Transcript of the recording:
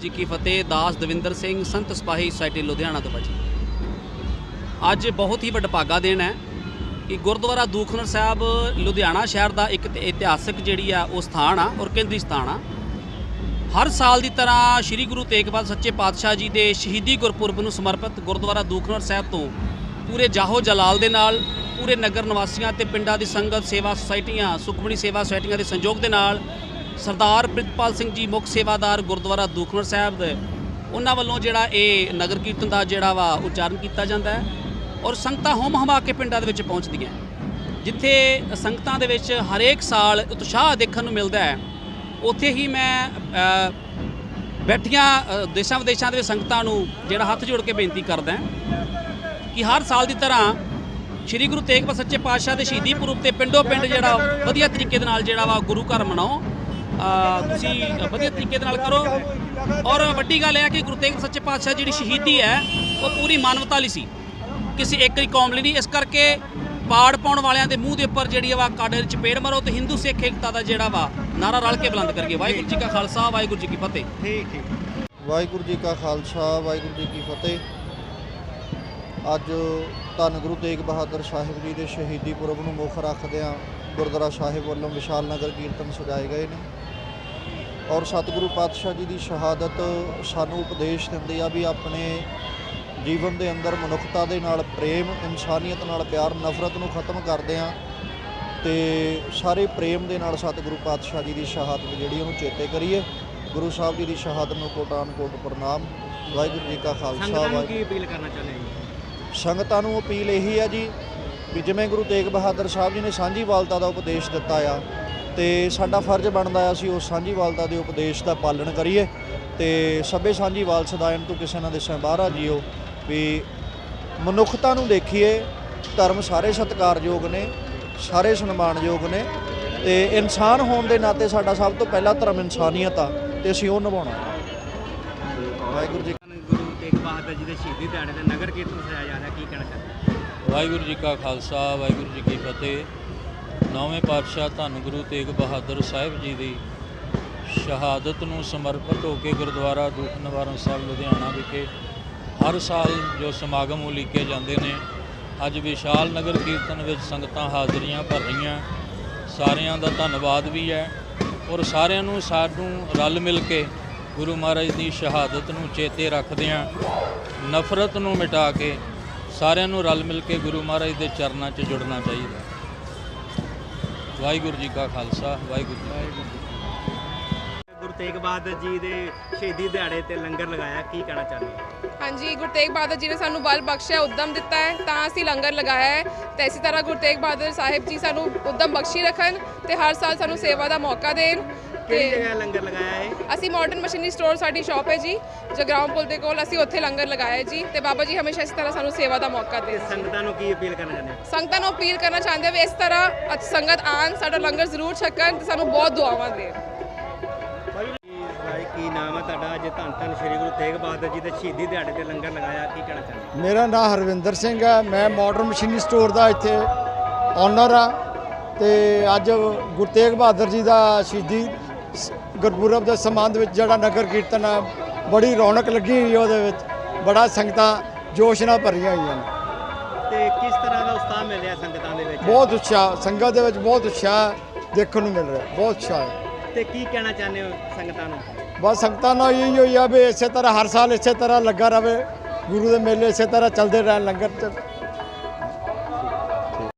ਜੀ ਕੀ ਫਤਿਹ, ਦਾਸ ਦਵਿੰਦਰ ਸਿੰਘ, ਸੰਤ ਸਿਪਾਹੀ ਸੁਸਾਇਟੀ ਲੁਧਿਆਣਾ ਤੋਂ ਭਾਜੀ। ਅੱਜ ਬਹੁਤ ਹੀ ਵਡਭਾਗਾ ਦਿਨ ਹੈ ਕਿ ਗੁਰਦੁਆਰਾ ਦੂਖਨਰ ਸਾਹਿਬ ਲੁਧਿਆਣਾ ਸ਼ਹਿਰ ਦਾ ਇੱਕ ਇਤਿਹਾਸਕ ਜਿਹੜੀ ਆ ਉਹ ਸਥਾਨ ਆ ਔਰ ਕੇਂਦਰੀ ਸਥਾਨ ਆ। ਹਰ ਸਾਲ ਦੀ ਤਰ੍ਹਾਂ ਸ੍ਰੀ ਗੁਰੂ ਤੇਗ ਬਹਾਦਰ ਸੱਚੇ ਪਾਤਸ਼ਾਹ ਜੀ ਦੇ ਸ਼ਹੀਦੀ ਗੁਰਪੁਰਬ ਨੂੰ ਸਮਰਪਿਤ ਗੁਰਦੁਆਰਾ ਦੂਖਨਰ ਸਾਹਿਬ ਤੋਂ ਪੂਰੇ ਜਾਹੋ ਜਲਾਲ ਦੇ ਨਾਲ, ਪੂਰੇ ਨਗਰ ਨਿਵਾਸੀਆਂ ਤੇ ਪਿੰਡਾਂ ਦੀ ਸੰਗਤ ਸੇਵਾ ਸੁਸਾਇਟੀਆਂ ਸੁਖਮਣੀ ਸੇਵਾ ਸੁਸਾਇਟੀਆਂ ਦੇ ਸੰਯੋਗ ਦੇ ਨਾਲ ਸਰਦਾਰ ਪ੍ਰਿਤਪਾਲ ਸਿੰਘ ਜੀ ਮੁੱਖ ਸੇਵਾਦਾਰ ਗੁਰਦੁਆਰਾ ਦੂਖਨਰ ਸਾਹਿਬ ਦੇ, ਉਹਨਾਂ ਵੱਲੋਂ ਜਿਹੜਾ ਇਹ ਨਗਰ ਕੀਰਤਨ ਦਾ ਜਿਹੜਾ ਵਾ ਉਚਾਰਨ ਕੀਤਾ ਜਾਂਦਾ ਹੈ ਔਰ ਸੰਗਤਾਂ ਹੋਮ ਹਮਾ ਕੇ ਪਿੰਡਾਂ ਦੇ ਵਿੱਚ ਪਹੁੰਚਦੀਆਂ ਜਿੱਥੇ ਸੰਗਤਾਂ ਦੇ ਵਿੱਚ ਹਰੇਕ ਸਾਲ ਉਤਸ਼ਾਹ ਦੇਖਣ ਨੂੰ ਮਿਲਦਾ ਹੈ, ਉੱਥੇ ਹੀ ਮੈਂ ਬੈਠੀਆਂ ਦੇਸ਼ਾਂ ਵਿਦੇਸ਼ਾਂ ਦੇ ਵਿੱਚ ਸੰਗਤਾਂ ਨੂੰ ਜਿਹੜਾ ਹੱਥ ਜੋੜ ਕੇ ਬੇਨਤੀ ਕਰਦਾ ਕਿ ਹਰ ਸਾਲ ਦੀ ਤਰ੍ਹਾਂ ਸ੍ਰੀ ਗੁਰੂ ਤੇਗ ਬਹਾਦਰ ਸੱਚੇ ਪਾਤਸ਼ਾਹ ਦੇ ਸ਼ਹੀਦੀ ਪੁਰਬ ਤੇ ਪਿੰਡੋ ਪਿੰਡ ਜਿਹੜਾ ਵਧੀਆ ਤਰੀਕੇ ਦੇ ਨਾਲ ਜਿਹੜਾ ਵਾ ਗੁਰੂ ਘਰ ਮਨਾਓ। ਤੁਸੀਂ ਵਧੀਆ ਤਰੀਕੇ ਦੇ ਨਾਲ ਕਰੋ। ਔਰ ਵੱਡੀ ਗੱਲ ਇਹ ਹੈ ਕਿ ਗੁਰੂ ਤੇਗ ਸੱਚੇ ਪਾਤਸ਼ਾਹ ਜਿਹੜੀ ਸ਼ਹੀਦੀ ਹੈ, ਉਹ ਪੂਰੀ ਮਾਨਵਤਾ ਲਈ ਸੀ। ਕਿਸੇ ਇੱਕ ਹੀ ਕੌਮ ਲਈ ਨਹੀਂ। ਇਸ ਕਰਕੇ ਪਾੜ ਪਾਉਣ ਵਾਲਿਆਂ ਦੇ ਮੂੰਹ ਦੇ ਉੱਪਰ ਜਿਹੜੀ ਵਾ ਕਾਡੇ ਚ ਚਪੇੜ ਮਾਰੋ ਤੇ ਹਿੰਦੂ ਸਿੱਖ ਏਕਤਾ ਦਾ ਜਿਹੜਾ ਵਾ ਨਾਰਾ ਰਲ ਕੇ ਬੁਲੰਦ ਕਰੀਏ। ਵਾਹਿਗੁਰੂ ਜੀ ਕਾ ਖਾਲਸਾ, ਵਾਹਿਗੁਰੂ ਜੀ ਕੀ ਫਤਿਹ। ਠੀਕ ਠੀਕ ਵਾਹਿਗੁਰੂ ਜੀ ਕਾ ਖਾਲਸਾ, ਵਾਹਿਗੁਰੂ ਜੀ ਕੀ ਫਤਿਹ। ਅੱਜ ਧੰਨ ਗੁਰੂ ਤੇਗ ਬਹਾਦਰ ਸਾਹਿਬ ਜੀ ਦੇ ਸ਼ਹੀਦੀ ਪੁਰਬ ਨੂੰ ਮੁੱਖ ਰੱਖਦਿਆਂ ਗੁਰਦੁਆਰਾ ਸਾਹਿਬ ਵੱਲੋਂ ਵਿਸ਼ਾਲ ਨਗਰ ਕੀਰਤਨ ਸਜਾਏ ਗਏ ਨੇ। ਔਰ ਸਤਿਗੁਰੂ ਪਾਤਸ਼ਾਹ ਜੀ ਦੀ ਸ਼ਹਾਦਤ ਸਾਨੂੰ ਉਪਦੇਸ਼ ਦਿੰਦੀ ਆ ਵੀ ਆਪਣੇ ਜੀਵਨ ਦੇ ਅੰਦਰ ਮਨੁੱਖਤਾ ਦੇ ਨਾਲ ਪ੍ਰੇਮ ਇਨਸਾਨੀਅਤ ਨਾਲ ਪਿਆਰ ਨਫ਼ਰਤ ਨੂੰ ਖਤਮ ਕਰਦੇ ਆ ਤੇ ਸਾਰੇ ਪ੍ਰੇਮ ਦੇ ਨਾਲ ਸਤਿਗੁਰੂ ਪਾਤਸ਼ਾਹ ਜੀ ਦੀ ਸ਼ਹਾਦਤ ਜਿਹੜੀ ਉਹਨੂੰ ਚੇਤੇ ਕਰੀਏ। ਗੁਰੂ ਸਾਹਿਬ ਜੀ ਦੀ ਸ਼ਹਾਦਤ ਨੂੰ ਕੋਟਾਨ ਕੋਟ ਪ੍ਰਣਾਮ। ਵਾਹਿਗੁਰੂ ਜੀ ਕਾ ਖਾਲਸਾ ਸੰਗਤਾਂ ਨੂੰ ਵਾਹਿਗੁਰੂ ਕੀ ਅਪੀਲ ਕਰਨਾ ਚਾਹੁੰਦੇ ਜੀ? ਸੰਗਤਾਂ ਨੂੰ ਅਪੀਲ ਇਹੀ ਹੈ ਜੀ ਵੀ ਜਿਵੇਂ ਗੁਰੂ ਤੇਗ ਬਹਾਦਰ ਸਾਹਿਬ ਜੀ ਨੇ ਸਾਂਝੀਵਾਲਤਾ ਦਾ ਉਪਦੇਸ਼ ਦਿੱਤਾ ਆ ਤੇ ਸਾਡਾ ਫਰਜ਼ ਬਣਦਾ ਆ ਅਸੀਂ ਉਸ ਸਾਂਝੀਵਾਲਤਾ ਦੇ ਉਪਦੇਸ਼ ਦਾ ਪਾਲਣ ਕਰੀਏ ਤੇ ਸਭੇ ਸਾਂਝੀਵਾਲ ਸਦਾਇਨ ਤੋਂ ਕਿਸੇ ਨਾ ਦਿਸਾਂ ਬਾਹਰ ਆ ਜੀਓ ਵੀ ਮਨੁੱਖਤਾ ਨੂੰ ਦੇਖੀਏ ਧਰਮ ਸਾਰੇ ਸਤਿਕਾਰਯੋਗ ਨੇ ਸਾਰੇ ਸਨਮਾਨਯੋਗ ਨੇ ਤੇ ਇਨਸਾਨ ਹੋਣ ਦੇ ਨਾਤੇ ਸਾਡਾ ਸਭ ਤੋਂ ਪਹਿਲਾ ਧਰਮ ਇਨਸਾਨੀਅਤ ਆ ਤੇ ਅਸੀਂ ਉਹ ਨਿਭਾਉਣਾ ਵਾਹਿਗੁਰੂ ਜੀ ਗੁਰੂ ਤੇਗ ਬਹਾਦਰ ਜੀ ਦੇ ਸ਼ਹੀਦੀ ਦਿਹਾੜੇ ਤੇ ਨਗਰ ਕੀਰਤਨ ਸਜਾਇਆ ਜਾ ਰਿਹਾ ਕੀ ਕਹਿਣਾ ਚਾਹੁੰਦੇ ਹੋ? ਵਾਹਿਗੁਰੂ ਜੀ ਕਾ ਖਾਲਸਾ ਵਾਹਿਗੁਰੂ ਜੀ ਕੀ ਫਤਿਹ। ਨੌਵੇਂ ਪਾਤਸ਼ਾਹ ਧੰਨ ਗੁਰੂ ਤੇਗ ਬਹਾਦਰ ਸਾਹਿਬ ਜੀ ਦੀ ਸ਼ਹਾਦਤ ਨੂੰ ਸਮਰਪਿਤ ਹੋ ਕੇ ਗੁਰਦੁਆਰਾ ਦੂਖ ਨਿਵਾਰਨ ਸਾਹਿਬ ਲੁਧਿਆਣਾ ਵਿਖੇ ਹਰ ਸਾਲ ਜੋ ਸਮਾਗਮ ਉਲੀਕੇ ਜਾਂਦੇ ਨੇ, ਅੱਜ ਵਿਸ਼ਾਲ ਨਗਰ ਕੀਰਤਨ ਵਿੱਚ ਸੰਗਤਾਂ ਹਾਜ਼ਰੀਆਂ ਭਰ ਰਹੀਆਂ। ਸਾਰਿਆਂ ਦਾ ਧੰਨਵਾਦ ਵੀ ਹੈ ਔਰ ਸਾਰਿਆਂ ਨੂੰ ਸਾਨੂੰ ਰਲ ਮਿਲ ਕੇ ਗੁਰੂ ਮਹਾਰਾਜ ਦੀ ਸ਼ਹਾਦਤ ਨੂੰ ਚੇਤੇ ਰੱਖਦਿਆਂ ਨਫ਼ਰਤ ਨੂੰ ਮਿਟਾ ਕੇ ਸਾਰਿਆਂ ਨੂੰ ਰਲ ਮਿਲ ਕੇ ਗੁਰੂ ਮਹਾਰਾਜ ਦੇ ਚਰਨਾਂ 'ਚ ਜੁੜਨਾ ਚਾਹੀਦਾ। ਵਾਹਿਗੁਰੂ ਜੀ ਕਾ ਖਾਲਸਾ ਵਾਹਿਗੁਰੂ ਜੀ ਕੀ ਫਤਿਹ। ਗੁਰੂ ਤੇਗ ਬਹਾਦਰ ਜੀ ਦੇ ਸ਼ਹੀਦੀ ਦਿਹਾੜੇ ਤੇ ਲੰਗਰ ਲਗਾਇਆ ਕੀ ਕਹਿਣਾ ਚਾਹੁੰਦੇ ਹੋ? ਹਾਂਜੀ ਗੁਰੂ ਤੇਗ ਬਹਾਦਰ ਜੀ ਨੇ ਸਾਨੂੰ ਬਲ ਬਖਸ਼ਿਆ ਉਦਮ ਦਿੱਤਾ ਹੈ ਤਾਂ ਅਸੀਂ ਲੰਗਰ ਲਗਾਇਆ ਹੈ। ਤੇ ਇਸੇ ਤਰ੍ਹਾਂ ਗੁਰੂ ਤੇਗ ਬਹਾਦਰ ਸਾਹਿਬ ਜੀ ਸਾਨੂੰ ਉਦਮ ਬਖਸ਼ੀ ਰੱਖਣ ਤੇ ਹਰ ਸਾਲ ਸਾਨੂੰ ਸੇਵਾ ਦਾ ਮੌਕਾ ਦੇਣ। ਕਿਹੜੀ ਤੇ ਜਗ੍ਹਾ ਲੰਗਰ ਲਗਾਇਆ ਹੈ ਅਸੀਂ ਮਾਡਰਨ ਮਸ਼ੀਨਰੀ ਸਟੋਰ ਸਾਡੀ ਸ਼ਾਪ ਹੈ ਜੀ ਜਗਰਾਉਂ ਪੁਲ ਦੇ ਕੋਲ ਅਸੀਂ ਉੱਥੇ ਲੰਗਰ ਲਗਾਇਆ ਹੈ ਜੀ ਤੇ ਬਾਬਾ ਜੀ ਹਮੇਸ਼ਾ ਇਸ ਤਰ੍ਹਾਂ ਸਾਨੂੰ ਸੇਵਾ ਦਾ ਮੌਕਾ ਦੇਣ ਸੰਗਤਾਂ ਨੂੰ ਕੀ ਅਪੀਲ ਕਰਨਾ ਚਾਹੁੰਦੇ ਹੋ? ਸੰਗਤਾਂ ਨੂੰ ਅਪੀਲ ਕਰਨਾ ਚਾਹੁੰਦੇ ਹਾਂ ਵੀ ਇਸ ਤਰ੍ਹਾਂ ਅੱਜ ਸੰਗਤ ਆਣ ਸਾਡਾ ਲੰਗਰ ਜ਼ਰੂਰ ਛਕਣ ਤੇ ਸਾਨੂੰ ਬਹੁਤ ਦੁਆਵਾਂ ਦੇਣ ਕੀ ਭਾਈ ਕੀ ਨਾਮ ਹੈ ਤੁਹਾਡਾ ਅੱਜ ਧੰਨ ਧੰਨ ਸ਼੍ਰੀ ਗੁਰੂ ਤੇਗ ਬਹਾਦਰ ਜੀ ਦੇ ਸ਼ਹੀਦੀ ਦਿਹਾੜੇ ਤੇ ਲੰਗਰ ਲਗਾਇਆ ਕੀ ਕਹਿਣਾ ਚਾਹੁੰਦੇ ਹੋ? ਮੇਰਾ ਨਾਮ ਹਰਵਿੰਦਰ ਸਿੰਘ ਹੈ ਮੈਂ ਮਾਡਰਨ ਮਸ਼ੀਨਰੀ ਸਟੋਰ ਦਾ ਇੱਥੇ ਓਨਰ ਆ ਤੇ ਅੱਜ ਗੁਰੂ ਤੇਗ ਬਹਾਦਰ ਜੀ ਦਾ ਸ਼ਹੀਦੀ ਗੁਰਪੁਰਬ ਦੇ ਸੰਬੰਧ ਵਿੱਚ ਜਿਹੜਾ ਨਗਰ ਕੀਰਤਨ ਆ ਬੜੀ ਰੌਣਕ ਲੱਗੀ ਹੋਈ ਉਹਦੇ ਵਿੱਚ। ਬੜਾ ਸੰਗਤਾਂ ਜੋਸ਼ ਨਾਲ ਭਰੀਆਂ ਹੋਈਆਂ ਨੇ। ਤੇ ਕਿਸ ਤਰ੍ਹਾਂ ਦਾ ਉਤਸ਼ਾਹ ਮਿਲ ਰਿਹਾ ਸੰਗਤਾਂ ਦੇ ਵਿੱਚ? ਬਹੁਤ ਉਤਸ਼ਾਹ ਸੰਗਤ ਦੇ ਵਿੱਚ ਬਹੁਤ ਉਤਸ਼ਾਹ ਦੇਖਣ ਨੂੰ ਮਿਲ ਰਿਹਾ ਬਹੁਤ ਉਤਸ਼ਾਹ ਹੈ। ਤੇ ਕੀ ਕਹਿਣਾ ਚਾਹੁੰਦੇ ਹੋ ਸੰਗਤਾਂ ਨੂੰ? ਬਸ ਸੰਗਤਾਂ ਨਾਲ ਇਹੀ ਹੋਈ ਆ ਵੀ ਇਸੇ ਤਰ੍ਹਾਂ ਹਰ ਸਾਲ ਇਸੇ ਤਰ੍ਹਾਂ ਲੱਗਾ ਰਵੇ। ਗੁਰੂ ਦੇ ਮੇਲੇ ਇਸੇ ਤਰ੍ਹਾਂ ਚੱਲਦੇ ਰਹਿਣ ਲੰਗਰ